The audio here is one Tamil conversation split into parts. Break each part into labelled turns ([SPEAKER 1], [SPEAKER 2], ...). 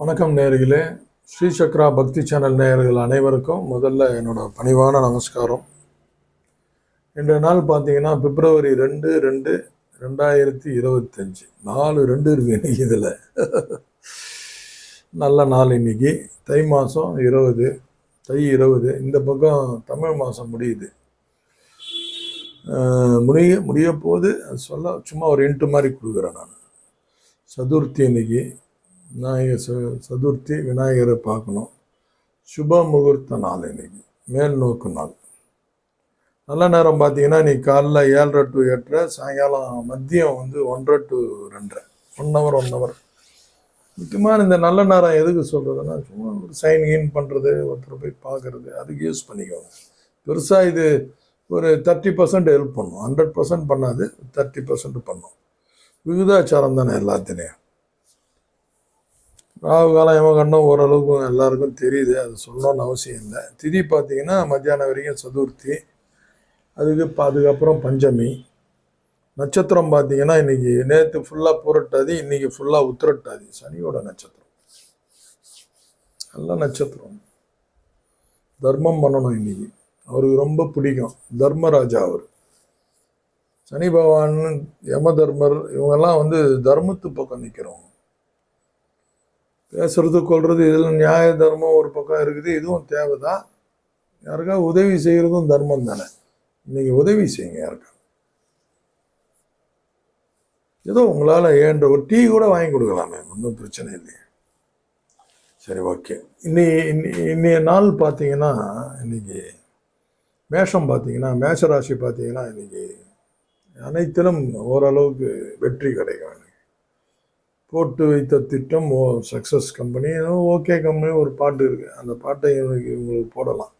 [SPEAKER 1] வணக்கம் நேர்களே ஸ்ரீ சக்ரா பக்தி சேனல் நேயர்கள் அனைவருக்கும் முதல்ல என்னோட பணிவான நமஸ்காரம். இன்றைய நாள் பார்த்தீங்கன்னா பிப்ரவரி ரெண்டு ரெண்டு ரெண்டாயிரத்தி இருபத்தஞ்சி. நாலு ரெண்டு இருக்கு இன்னைக்கு இதில். நல்ல நாள் இன்றைக்கி தை மாதம் இருபது தை இருபது. இந்த பக்கம் தமிழ் மாதம் முடியுது. முடிய முடிய போது அது சொல்ல சும்மா ஒரு இன்ட்டு மாதிரி கொடுக்குறேன் நான். சதுர்த்தி இன்னைக்கு. விநாயகர் ச சதுர்த்தி விநாயகரை பார்க்கணும். சுப முகூர்த்த நாள் இன்றைக்கி மேல் நோக்கு நாள். நல்ல நேரம் பார்த்தீங்கன்னா நீ காலைல ஏழரை டு எட்டரை சாயங்காலம் மதியம் வந்து ஒன்றரை டு ரெண்டரை. ஒன் ஹவர் ஒன் ஹவர் முக்கியமாக இந்த நல்ல நேரம் எதுக்கு சொல்கிறதுன்னா சும்மா ஒரு சைன் இன் பண்ணுறது ஒருத்தர் போய் பார்க்குறது அதுக்கு யூஸ் பண்ணிக்கோங்க. பெருசாக இது ஒரு தேர்ட்டி பர்சன்ட் ஹெல்ப் பண்ணும். ஹண்ட்ரட் பர்சன்ட் பண்ணாது தேர்ட்டி பர்சன்ட் பண்ணும். விகிதாச்சாரம் தானே எல்லாத்துலேயும். ராகு காலம் யமகண்டம் ஓரளவுக்கு எல்லாருக்கும் தெரியுது. அது சொல்லணும்னு அவசியம் இல்லை. திதி பார்த்தீங்கன்னா மத்தியானம் வரைக்கும் சதுர்த்தி அதுக்கு அதுக்கப்புறம் பஞ்சமி. நட்சத்திரம் பார்த்தீங்கன்னா இன்னைக்கு நேற்று ஃபுல்லாக புரட்டாது இன்றைக்கி ஃபுல்லாக உத்திரட்டாது சனியோட நட்சத்திரம். நல்ல நட்சத்திரம். தர்மம் பண்ணணும் இன்றைக்கி அவருக்கு ரொம்ப பிடிக்கும். தர்மராஜா அவர். சனி பகவான் யம தர்மர் இவங்கெல்லாம் வந்து தர்மத்து பக்கம் நிற்கிறவங்க பேசுறது கொள்வது இதில் நியாய தர்மம் ஒரு பக்கம் இருக்குது இதுவும் தேவைதான். யாருக்கா உதவி செய்கிறதும் தர்மம் தானே. இன்னைக்கு உதவி செய்யுங்க யாருக்கா. ஏதோ உங்களால் ஏன்ற ஒரு டீ கூட வாங்கி கொடுக்கலாமே ஒன்றும் பிரச்சனை இல்லையே. சரி ஓகே. இன்னி இன்னைய நாள் பார்த்தீங்கன்னா இன்னைக்கு மேஷம் பார்த்தீங்கன்னா மேஷராசி பார்த்தீங்கன்னா இன்னைக்கு அனைத்திலும் ஓரளவுக்கு வெற்றி கிடைக்கும். எனக்கு போட்டு வைத்த திட்டம் ஓ சக்ஸஸ் கம்பெனி ஓகே கம்பெனி ஒரு பாட்டு இருக்குது அந்த பாட்டை எனக்கு இவங்களுக்கு போடலாம்.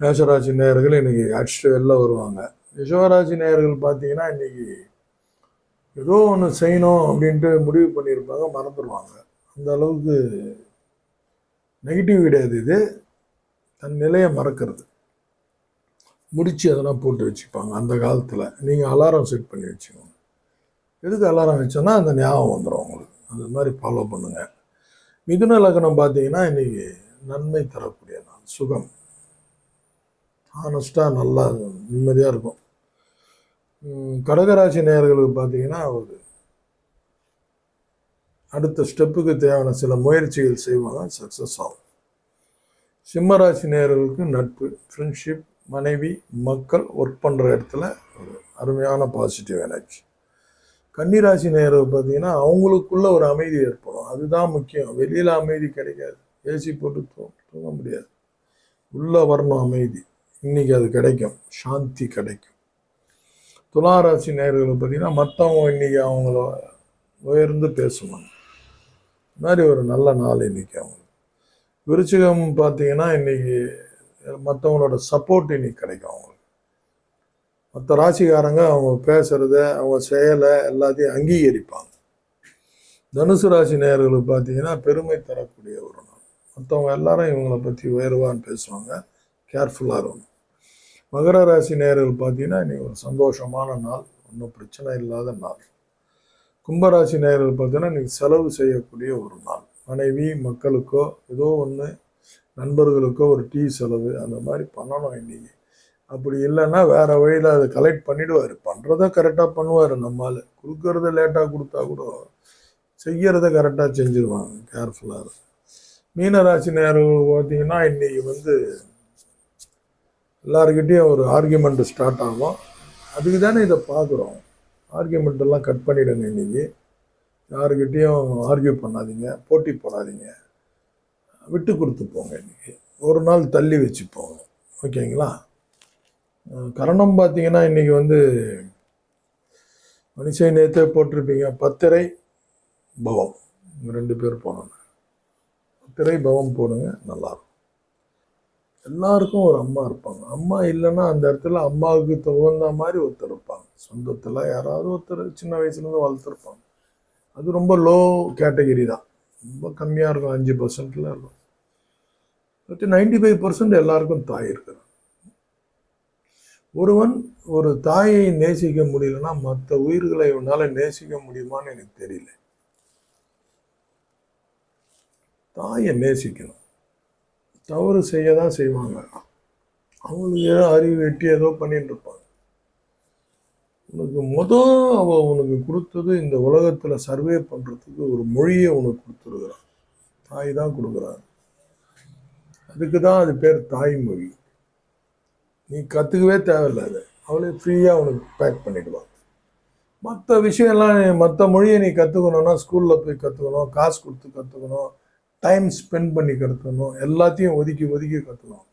[SPEAKER 1] மேஷராசி நேயர்கள் இன்றைக்கி அடிச்சுட்டு வெளில வருவாங்க. யசோராசி நேயர்கள் பார்த்தீங்கன்னா இன்னைக்கு ஏதோ ஒன்று செய்யணும் அப்படின்ட்டு முடிவு பண்ணியிருப்பாங்க மறந்துடுவாங்க அந்த அளவுக்கு நெகட்டிவ் கிடையாது இது. தன் நிலையை மறக்கிறது. முடித்து அதெல்லாம் போட்டு வச்சுப்பாங்க அந்த காலத்தில். நீங்கள் அலாரம் செட் பண்ணி வச்சுக்கோங்க. எதுக்கு அலாரம் வச்சோன்னா அந்த ஞாபகம் வந்துடும் உங்களுக்கு. அது மாதிரி ஃபாலோ பண்ணுங்கள் மிதுன லக்னம் பார்த்தீங்கன்னா இன்றைக்கி நன்மை தரக்கூடிய நாள் சுகம். ஆனஸ்ட்டாக நல்லா நிம்மதியாக இருக்கும். கடகராசி நேயர்களுக்கு பார்த்தீங்கன்னா ஒரு அடுத்த ஸ்டெப்புக்கு தேவையான சில முயற்சிகள் செய்வாங்க சக்ஸஸ் ஆகும். சிம்மராசி நேயர்களுக்கு நட்பு ஃப்ரெண்ட்ஷிப் மனைவி மக்கள் ஒர்க் பண்ணுற இடத்துல ஒரு அருமையான பாசிட்டிவ் எனர்ஜி கன்னிராசி நேரம் பார்த்தீங்கன்னா அவங்களுக்குள்ள ஒரு அமைதி ஏற்படும். அதுதான் முக்கியம். வெளியில் அமைதி கிடைக்காது. ஏசி போட்டு தூங்க முடியாது. உள்ளே வரணும் அமைதி. இன்னைக்கு அது கிடைக்கும். சாந்தி கிடைக்கும். துளாராசி நேர்களை பார்த்தீங்கன்னா மற்றவங்க இன்னைக்கு அவங்கள உயர்ந்து பேசுவாங்க. இந்த மாதிரி ஒரு நல்ல நாள் இன்னைக்கு அவங்களுக்கு. விருச்சிகம் பார்த்தீங்கன்னா இன்னைக்கு மற்றவங்களோட சப்போர்ட் இன்றைக்கி கிடைக்கும் அவங்களுக்கு. மற்ற ராசிக்காரங்க அவங்க பேசுகிறத அவங்க செயலை எல்லாத்தையும் அங்கீகரிப்பாங்க. தனுசு ராசி நேயர்களுக்கு பார்த்தீங்கன்னா பெருமை தரக்கூடிய ஒரு நாள். மற்றவங்க எல்லாரும் இவங்களை பற்றி உயர்வான்னு பேசுவாங்க. கேர்ஃபுல்லாக இருக்கும் மகர ராசி நேயர்கள் பார்த்தீங்கன்னா இன்னைக்கு ஒரு சந்தோஷமான நாள். ஒன்றும் பிரச்சனை இல்லாத நாள். கும்பராசி நேயர்கள் பார்த்தீங்கன்னா இன்னைக்கு செலவு செய்யக்கூடிய ஒரு நாள். மனைவி மக்களுக்கோ ஏதோ ஒன்று நண்பர்களுக்கோ ஒரு டீ செலவு அந்த மாதிரி பண்ணணும் இன்றைக்கி அப்படி இல்லைன்னா வேற வழியில் அதை கலெக்ட் பண்ணிடுவார். பண்ணுறத கரெக்டாக பண்ணுவார். நம்மால் கொடுக்கறத லேட்டாக கொடுத்தா கூட செய்கிறத கரெக்டாக செஞ்சுருவாங்க கேர்ஃபுல்லாக இருக்கும் மீனராசி நேரம் பார்த்தீங்கன்னா இன்னைக்கு வந்து எல்லாருக்கிட்டேயும் ஒரு ஆர்கியூமெண்ட் ஸ்டார்ட் ஆகும். அதுக்கு தானே இதை பார்க்குறோம். ஆர்கியூமெண்ட்டெல்லாம் கட் பண்ணிவிடுங்க இன்னைக்கு. யாருக்கிட்டேயும் ஆர்கியூ பண்ணாதீங்க போட்டி போடாதீங்க. விட்டு கொடுத்து போங்க இன்னைக்கு. ஒரு நாள் தள்ளி வச்சு போங்க ஓகேங்களா? கரணம் பார்த்தீங்கன்னா இன்னைக்கு வந்து மனுஷன் நேற்றே போட்டிருப்பீங்க. பத்திரை பவம். ரெண்டு பேர் போனோங்க பத்திரை பவம் போடுங்க நல்லாயிருக்கும். எல்லாருக்கும் ஒரு அம்மா இருப்பாங்க. அம்மா இல்லைன்னா அந்த இடத்துல அம்மாவுக்கு தகுந்த மாதிரி ஒருத்தர் இருப்பாங்க. சொந்தத்தில் யாராவது ஒருத்தர் சின்ன வயசுலேருந்து வளர்த்துருப்பாங்க. அது ரொம்ப லோ கேட்டகரி தான். ரொம்ப கம்மியாக இருக்கும். அஞ்சு பர்சன்டில் இருக்கும். பட் நைன்டி ஃபைவ் பர்சன்ட் எல்லாருக்கும் தாய் இருக்கிறாங்க. ஒருவன் ஒரு தாயை நேசிக்க முடியலன்னா மற்ற உயிர்களை இவனால் நேசிக்க முடியுமான்னு எனக்கு தெரியல. தாயை நேசிக்கணும். தவறு செய்ய தான் செய்வாங்க. அவங்களுக்கு ஏதோ அறிவு வெட்டி ஏதோ பண்ணிட்டு இருப்பாங்க. உனக்கு மொதல் அவ உனக்கு கொடுத்தது இந்த உலகத்தில் சர்வே பண்ணுறதுக்கு ஒரு மொழியை உனக்கு கொடுத்துருக்குறான். தாய் தான் கொடுக்குறாரு அதுக்கு தான் அது பேர் தாய்மொழி. நீ கற்றுக்கவே தேவையில்ல அது. அவளே ஃப்ரீயாக உனக்கு பேக் பண்ணிடுவாங்க மற்ற விஷயம்லாம் மற்ற மொழியை நீ கற்றுக்கணுன்னா ஸ்கூலில் போய் கற்றுக்கணும் காசு கொடுத்து கற்றுக்கணும் டைம் ஸ்பெண்ட் பண்ணி கற்றுக்கணும் எல்லாத்தையும் ஒதுக்கி ஒதுக்கி கற்றுக்கணும்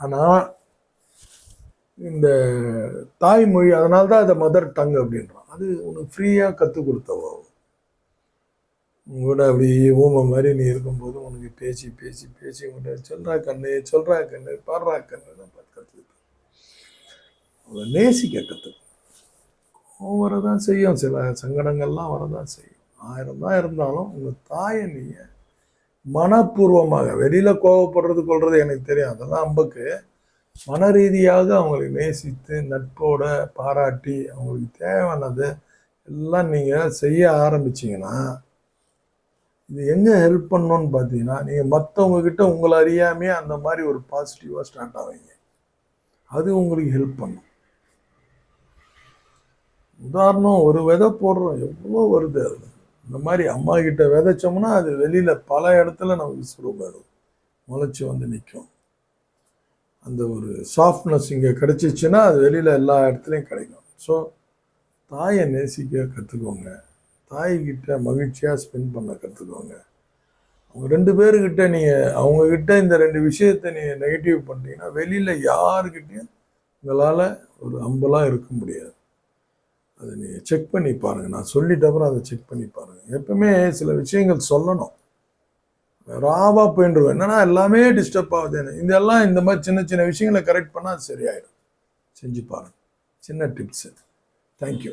[SPEAKER 1] ஆனால் இந்த தாய்மொழி அதனால தான் அதை மதர் டங் அப்படின்றான். அது உனக்கு ஃப்ரீயாக கற்றுக் கொடுத்தவோ உங்களோட அப்படி ஊமை மாதிரி நீ இருக்கும்போது உனக்கு பேசி பேசி பேசி உங்கள்கிட்ட சொல்கிறா கண்ணு சொல்கிறா கண்ணு பாடுறா கண்ணு பார்த்து அவளை நேசிக்க கற்றுக்கணும் கோவம் வரதான் செய்யும். சில சங்கடங்கள்லாம் வரதான் செய்யும். ஆயிரம் தான் இருந்தாலும் உங்கள் தாயை நீங்கள் மனப்பூர்வமாக வெளியில் கோவப்படுறது கொள்வது எனக்கு தெரியும். அதெல்லாம் அம்புக்கு மன ரீதியாக அவங்களை நேசித்து நட்போட பாராட்டி அவங்களுக்கு தேவையானது எல்லாம் நீங்கள் செய்ய ஆரம்பிச்சிங்கன்னா இது எங்கே ஹெல்ப் பண்ணணும்னு பார்த்தீங்கன்னா நீங்கள் மற்றவங்கக்கிட்ட உங்களை அறியாமையே அந்த மாதிரி ஒரு பாசிட்டிவாக ஸ்டார்ட் ஆவீங்க. அது உங்களுக்கு ஹெல்ப் பண்ணும். உதாரணம் ஒரு விதை போடுறோம் எவ்வளோ வருது அது? இந்த மாதிரி அம்மா கிட்ட விதைச்சோம்னா அது வெளியில் பல இடத்துல நமக்கு சுரூபம் முளைச்சி வந்து நிற்கும் அந்த ஒரு சாஃப்ட்னஸ் இங்கே கிடச்சிச்சின்னா அது வெளியில் எல்லா இடத்துலையும் கிடைக்கும். ஸோ தாயை நேசிக்க கற்றுக்கோங்க தாய்கிட்ட மகிழ்ச்சியாக ஸ்பெண்ட் பண்ண கற்றுக்கோங்க அவங்க ரெண்டு பேர்கிட்ட நீங்கள் அவங்கக்கிட்ட இந்த ரெண்டு விஷயத்தை நீங்கள் நெகட்டிவ் பண்ணிட்டீங்கன்னா வெளியில் யாருக்கிட்டேயும் உங்களால் ஒரு அம்பலாக இருக்க முடியாது. அதை நீங்கள் செக் பண்ணி பாருங்கள் நான் சொல்லிட்ட அப்புறம் அதை செக் பண்ணி பாருங்கள் எப்பவுமே சில விஷயங்கள் சொல்லணும். ராவாக போயின்றுவோம் என்னன்னா எல்லாமே டிஸ்டர்ப் ஆகுது இந்த எல்லாம் இந்த மாதிரி சின்ன சின்ன விஷயங்களை கரெக்ட் பண்ணால் அது சரியாயிடும். செஞ்சு பாருங்கள் சின்ன டிப்ஸு தேங்க்யூ